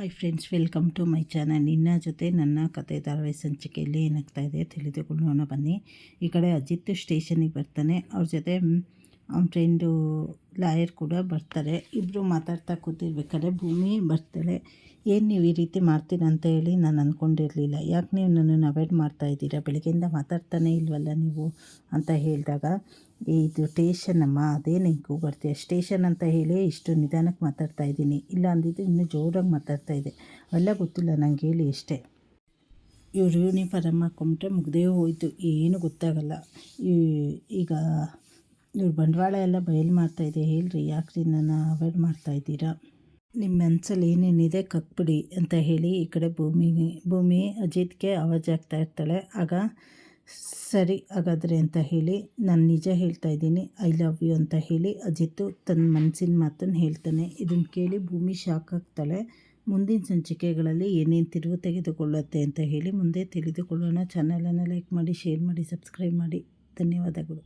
Hi friends, welcome to my channel. ನಿನ್ನ ಜೊತೆ ನನ್ನ ಕತೆ ಧಾರಾವಾಹಿ ಸಂಚಿಕೆಯಲ್ಲಿ ಏನಾಗ್ತಾ ಇದೆ ತಿಳಿದುಕೊಳ್ಳೋಣ ಬನ್ನಿ. ಈ ಕಡೆ ಅಜಿತ್ ಸ್ಟೇಷನಿಗೆ ಬರ್ತಾನೆ. ಅವ್ರ ಜೊತೆ ಅವ್ನ ಫ್ರೆಂಡು ಲಾಯರ್ ಕೂಡ ಬರ್ತಾರೆ. ಇಬ್ಬರು ಮಾತಾಡ್ತಾ ಕೂತಿರ್ಬೇಕಾದ್ರೆ ಭೂಮಿ ಬರ್ತಾಳೆ. ಏನು ನೀವು ಈ ರೀತಿ ಮಾಡ್ತೀರ ಅಂತ ಹೇಳಿ ನಾನು ಅಂದ್ಕೊಂಡಿರಲಿಲ್ಲ ಯಾಕೆ ನೀವು ನನ್ನನ್ನು ಅವಾಯ್ಡ್ ಮಾಡ್ತಾ ಇದ್ದೀರಾ? ಬೆಳಗ್ಗೆಯಿಂದ ಮಾತಾಡ್ತಾನೆ ಇಲ್ವಲ್ಲ ನೀವು? ಅಂತ ಹೇಳಿದಾಗ ಇದು ಟೇಷನ್ ಅಮ್ಮ, ಅದೇನು ಹಿಂಗೆ ಬರ್ತೀಯ ಸ್ಟೇಷನ್ ಅಂತ ಹೇಳಿ ಇಷ್ಟು ನಿಧಾನಕ್ಕೆ ಮಾತಾಡ್ತಾ ಇದ್ದೀನಿ. ಇಲ್ಲ ಅಂದಿದ್ದು ಇನ್ನೂ ಜೋರಾಗಿ ಮಾತಾಡ್ತಾ ಇದೆ. ಅವೆಲ್ಲ ಗೊತ್ತಿಲ್ಲ, ನಂಗೆ ಹೇಳಿ ಇಷ್ಟೇ ಇವರು ಯೂನಿಫಾರಮ್ ಹಾಕ್ಕೊಂಬಿಟ್ರೆ ಮುಗ್ದೇ ಹೋಯಿತು. ಏನು ಗೊತ್ತಾಗಲ್ಲ. ಈಗ ಇವ್ರು ಬಂಡವಾಳ ಎಲ್ಲ ಬಯಲು ಮಾಡ್ತಾಯಿದೆ ಹೇಳ್ರಿ, ಯಾಕ್ರಿ ನನ್ನ ಅವಾಯ್ಡ್ ಮಾಡ್ತಾ ಮಾಡ್ತಾಯಿದ್ದೀರಾ ನಿಮ್ಮ ಮನಸ್ಸಲ್ಲಿ ಏನೇನಿದೆ ಕಕ್ಬಿಡಿ ಅಂತ ಹೇಳಿ ಈ ಕಡೆ ಭೂಮಿ ಭೂಮಿ ಅಜಿತ್ಗೆ ಆವಾಜ್ ಆಗ್ತಾ ಇರ್ತಾಳೆ. ಆಗ ಸರಿ ಹಾಗಾದರೆ ಅಂತ ಹೇಳಿ ನಾನು ನಿಜ ಹೇಳ್ತಾ ಇದ್ದೀನಿ, ಐ ಲವ್ ಯು ಅಂತ ಹೇಳಿ ಅಜಿತ್ತು ತನ್ನ ಮನಸ್ಸಿನ ಮಾತನ್ನು ಹೇಳ್ತಾನೆ. ಇದನ್ನು ಕೇಳಿ ಭೂಮಿ ಶಾಕ್ ಆಗ್ತಾಳೆ. ಮುಂದಿನ ಸಂಚಿಕೆಗಳಲ್ಲಿ ಏನೇನು ತಿರುವು ತೆಗೆದುಕೊಳ್ಳುತ್ತೆ ಅಂತ ಹೇಳಿ ಮುಂದೆ ತಿಳಿದುಕೊಳ್ಳೋಣ. ಚಾನಲನ್ನು ಲೈಕ್ ಮಾಡಿ ಶೇರ್ ಮಾಡಿ ಸಬ್ಸ್ಕ್ರೈಬ್ ಮಾಡಿ. ಧನ್ಯವಾದಗಳು.